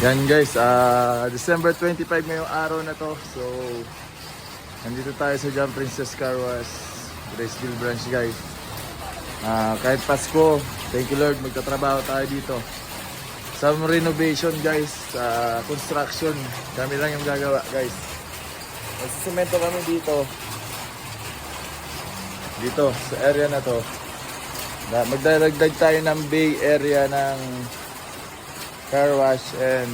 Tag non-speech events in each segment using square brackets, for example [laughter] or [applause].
Yan guys, ah December 25 ngayong araw na to. So, nandito tayo sa Jump Princess Car Wash, Graceville Branch guys. Ah, kahit Pasko, thank you Lord, magtatrabaho tayo dito. Some renovation guys, sa construction, kami lang yung gagawa guys. Magsisemento kami dito. Dito, sa area na to. Magdadagdag tayo ng bay area ng car wash and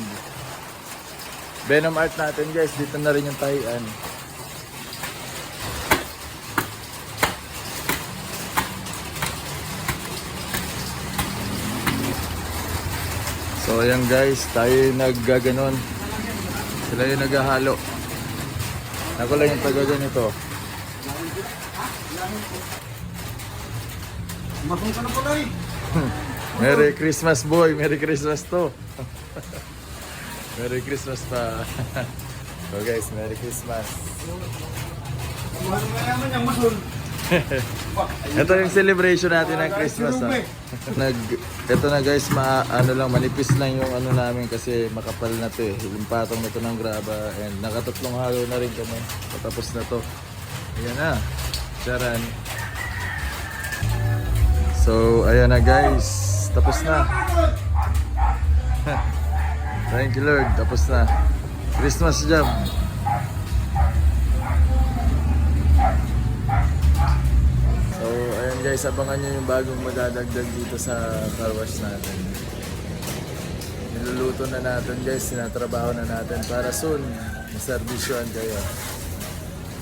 Venom Art natin guys. Dito na rin yung tahian. So ayan guys, tayo yung naggaganon. Sila yung naghahalo. Ako lang yung taga ganito. Mabang ka na pala [laughs] eh. Merry Christmas boy, Merry Christmas to. Merry Christmas pa. [laughs] so guys, Merry Christmas. [laughs] Ito yung celebration natin ng Christmas ha. [laughs] Nag, ito na guys, ma, ano lang, manipis lang yung ano namin kasi makapal na to eh. Yung patong na to ng graba and nakatatlong halo na rin kami. Patapos na to. Ayan na. Charan. So, ayan na guys. Tapos na. [laughs] Thank you Lord. Tapos na. Christmas job. So, ayan guys, abangan nyo yung bagong madadagdag dito sa car wash natin. Niluluto na natin guys, sinatrabaho na natin para soon, maservisyoan kayo.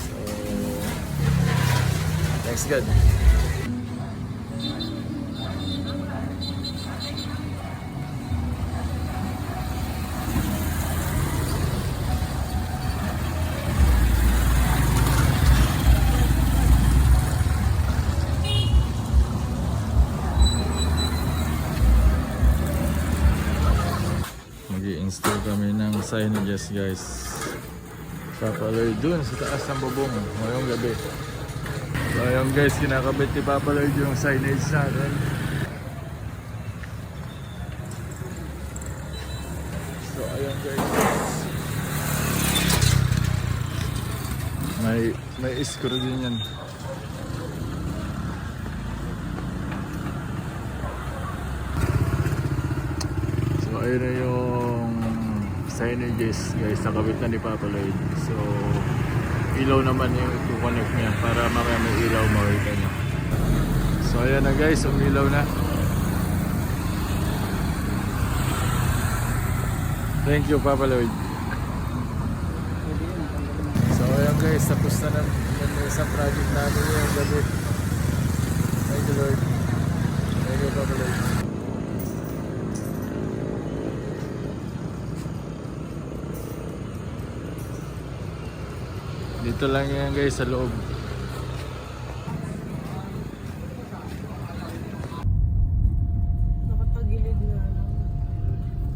So, thanks God. Install kami ng signages guys. Papaloy dun sa taas ng bubong ngayong gabi. So ayun guys, kinakabit ni Papa Lloyd yung signage natin. So ayun guys. May may screw din yan. So ayun na yung signages guys, nakabit na ni Papa Lloyd. So ilaw naman yung i-connect niya para mamaya may ilaw makita niya. So ayan na guys, umilaw na. Thank you Papa Lloyd. So ayan guys, tapos na ng isang project namin yung gabi. Thank you Lord. Thank you Papa Lloyd. Dito lang yan guys sa loob. Nakatagilid na lang.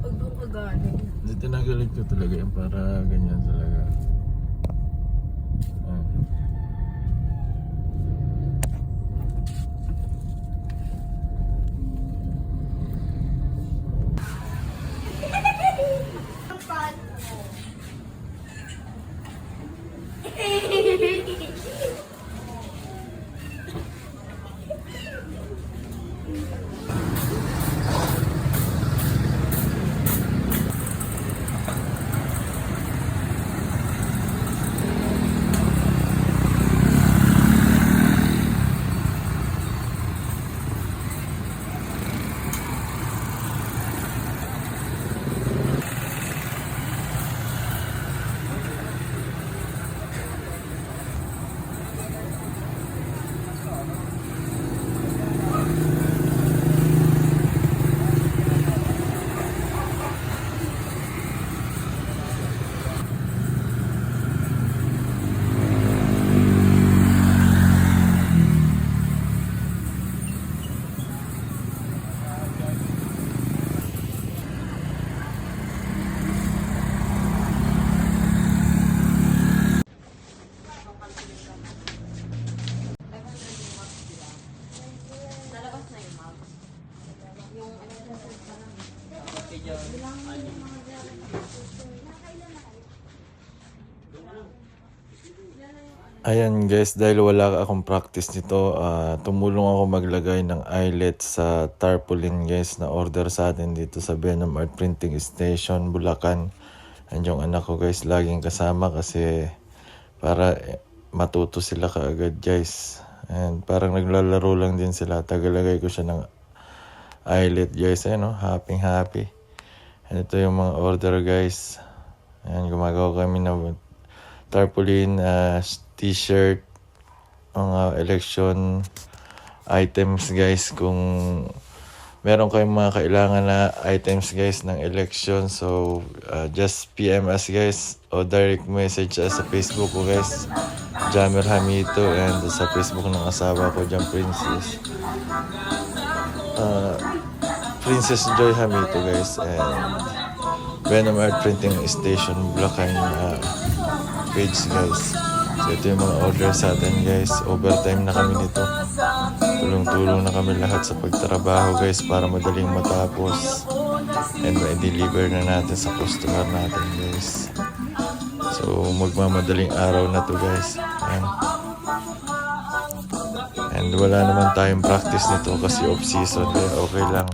Pag doon ka galing. Dito nagalit ko talaga yan para ganyan talaga. Ayan guys, dahil wala akong practice nito, ah, tumulong ako maglagay ng eyelet sa tarpaulin guys na order sa atin dito sa Venom Art Printing Station, Bulacan. And yung anak ko guys, laging kasama kasi para eh, matuto sila kaagad guys. And parang naglalaro lang din sila. Tagalagay ko siya ng eyelet guys. Ayan no, happy happy. Ito yung mga order guys. Ayan, gumagawa kami ng tarpaulin, uh, t-shirt, mga election items guys. Kung meron kayong mga kailangan na items guys ng election, so uh, just PM us guys o direct message us sa Facebook ko guys. Jamer Hamito and sa Facebook ng asawa ko, Jam Princess. Uh, Princess Joy Hamito guys and Venom Art Printing Station Bulacan uh, page guys. So ito yung mga order sa atin guys. Overtime na kami nito. Tulong-tulong na kami lahat sa pagtrabaho guys para madaling matapos. And ma-deliver na natin sa customer natin guys. So magmamadaling araw na to guys. Ayan. And wala naman tayong practice nito kasi off season okay lang.